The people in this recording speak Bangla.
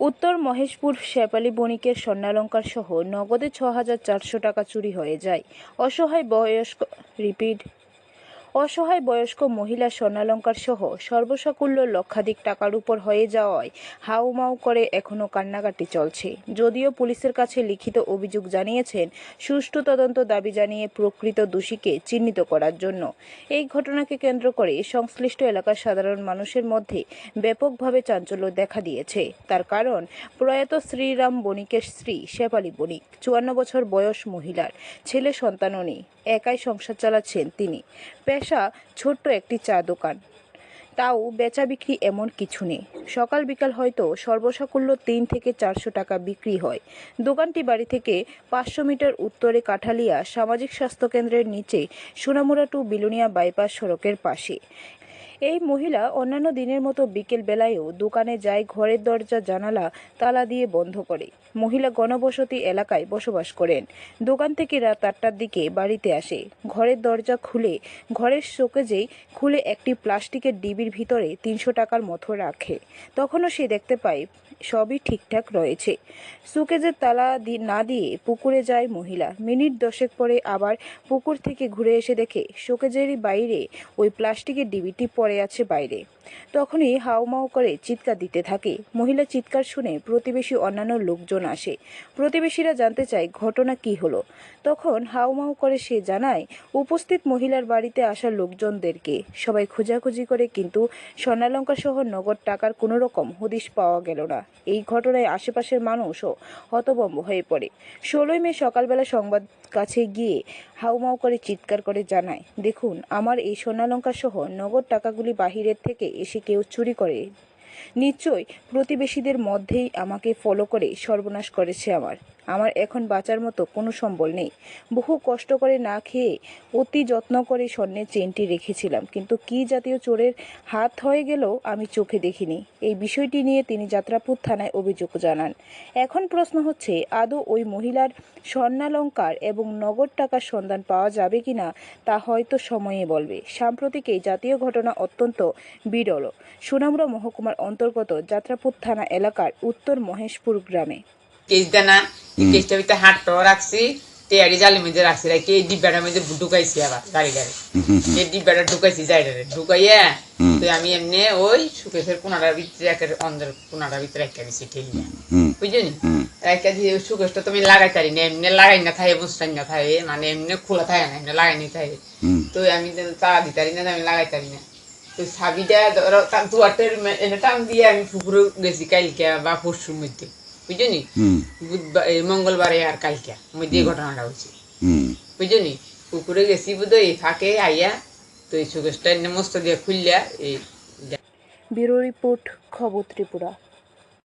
উত্তর মহেশপুর শেপালি বণিকের স্বর্ণালঙ্কার সহ নগদে ছ হাজার চারশো টাকা চুরি হয়ে যায়। অসহায় বয়স্ক, রিপিট অসহায় বয়স্ক মহিলা স্বর্ণালঙ্কার সহ সর্বসাকুল্য লক্ষাধিক টাকার উপর হয়ে যাওয়ায় হাউমাউ করে এখনও কান্নাকাটি চলছে। যদিও পুলিশের কাছে লিখিত অভিযোগ জানিয়েছেন, সুষ্ঠু তদন্ত দাবি জানিয়ে প্রকৃত দোষীকে চিহ্নিত করার জন্য। এই ঘটনাকে কেন্দ্র করে সংশ্লিষ্ট এলাকার সাধারণ মানুষের মধ্যে ব্যাপকভাবে চাঞ্চল্য দেখা দিয়েছে। তার কারণ, প্রয়াত শ্রীরাম বণিকের স্ত্রী শেফালি বণিক, চুয়ান্ন বছর বয়স মহিলার, ছেলে সন্তানও নেই। একাই সংসার চালাচ্ছেন তিনি। পেশা ছোট্ট একটি চা দোকান। তাও বেচা বিক্রি এমন কিছু নেই। সকাল বিকাল হয়তো সর্বসাকুল্য তিন থেকে চারশো টাকা বিক্রি হয়। দোকানটি বাড়ি থেকে পাঁচশো মিটার উত্তরে কাঠালিয়া সামাজিক স্বাস্থ্যকেন্দ্রের নিচে সোনামুড়া টু বিলুনিয়া বাইপাস সড়কের পাশে। এই মহিলা অন্যান্য দিনের মতো বিকেল বেলায়ও দোকানে যায় ঘরের দরজা, জানালা, তালা দিয়ে বন্ধ করে। মহিলা গণবসতি এলাকায় বসবাস করেন। দোকান থেকে রাত আটটার দিকে বাড়িতে আসে। ঘরের দরজা খুলে, ঘরের শোকেজেই খুলে একটি প্লাস্টিকের ডিবির ভিতরে তিনশো টাকার মতো রাখে। তখনও সে দেখতে পায়, সবই ঠিকঠাক রয়েছে। সুকেজের তালা না দিয়ে পুকুরে যায় মহিলা। মিনিট দশেক পরে আবার পুকুর থেকে ঘুরে এসে দেখে, শোকেজেরই বাইরে ওই প্লাস্টিকের ডিবিটি পড়ে আছে বাইরে। তখনই হাউমাউ করে চিৎকার দিতে থাকে। মহিলা চিৎকার শুনে প্রতিবেশী অন্যান্য লোকজন আসে। প্রতিবেশীরা জানতে চায় ঘটনা কি হলো। তখন হাউমাউ করে সে জানায়, উপস্থিত মহিলার বাড়িতে আসা লোকজনদেরকে সবাই খোঁজাখুঁজি করে কিন্তু স্বর্ণালঙ্কা সহ নগদ টাকার কোনো রকম হদিশ পাওয়া গেল না। এই ঘটনায় আশেপাশের মানুষও হতভম্ব হয়ে পড়ে। ষোলোই মে সকালবেলা সংবাদ কাছে গিয়ে হাউমাউ করে চিৎকার করে জানায়, দেখুন, আমার এই স্বর্ণালঙ্কা সহ নগদ টাকাগুলি বাহিরের থেকে এসে কেউ চুরি করে। নিশ্চয় প্রতিবেশীদের মধ্যেই আমাকে ফলো করে সর্বনাশ করেছে আমার। আমার এখন বাঁচার মতো কোনো সম্বল নেই। বহু কষ্ট করে না খেয়ে অতি যত্ন করে স্বর্ণের চেনটি রেখেছিলাম, কিন্তু কি জাতীয় চোরের হাত হয়ে গেল আমি চোখে দেখিনি। এই বিষয়টি নিয়ে তিনি যাত্রাপুর থানায় অভিযোগ জানান। এখন প্রশ্ন হচ্ছে, আদৌ ওই মহিলার স্বর্ণালঙ্কার এবং নগদ টাকার সন্ধান পাওয়া যাবে কিনা তা হয়তো সময়ে বলবে। সাম্প্রতিক এই জাতীয় ঘটনা অত্যন্ত বিরল। সোনামুড়া মহকুমার অন্তর্গত যাত্রাপুর থানা এলাকার উত্তর মহেশপুর গ্রামে। কেসটার ভিতরে হাটটা রাখছি টেয়ারি জালের মধ্যে রাখছি রাখি এই ডিব্বাটার মধ্যে ঢুকাইছি আবার গাড়ি এই ডিব্বাটা ঢুকাইছি জায়গাটা ঢুকাইয়া তো আমি এমনি ওই সুকেশের কোনাটার ভিতরে একের অন্ধের কোনাটার ভিতরে রেখে দিছি ঠেলিয়া বুঝলি? রেখে দিয়ে সুকেশটা তুমি লাগাই পারি না এমনি লাগাই না থাকে বুঝতাই না থাকে মানে এমনি খোলা থাকে না এমনি লাগাই নি থাকে। তো আমি তো তারা দিতে না আমি লাগাই পারি না। তো সাবিটা ধরো তার দুয়ারটার এনে টান দিয়ে আমি পুকুরে গেছি কালকে বা পরশুর মধ্যে। বুঝলি? বুধবার এই মঙ্গলবারে আর কালকে মধ্যে এই ঘটনাটা হয়েছে। বুঝলি? পুকুরে গেছি বুধ এই ফাঁকে আইয়া তো এই সুগেশটা মস্ত দিয়ে খুললিয়া এই ব্যুরো রিপোর্ট খবর ত্রিপুরা।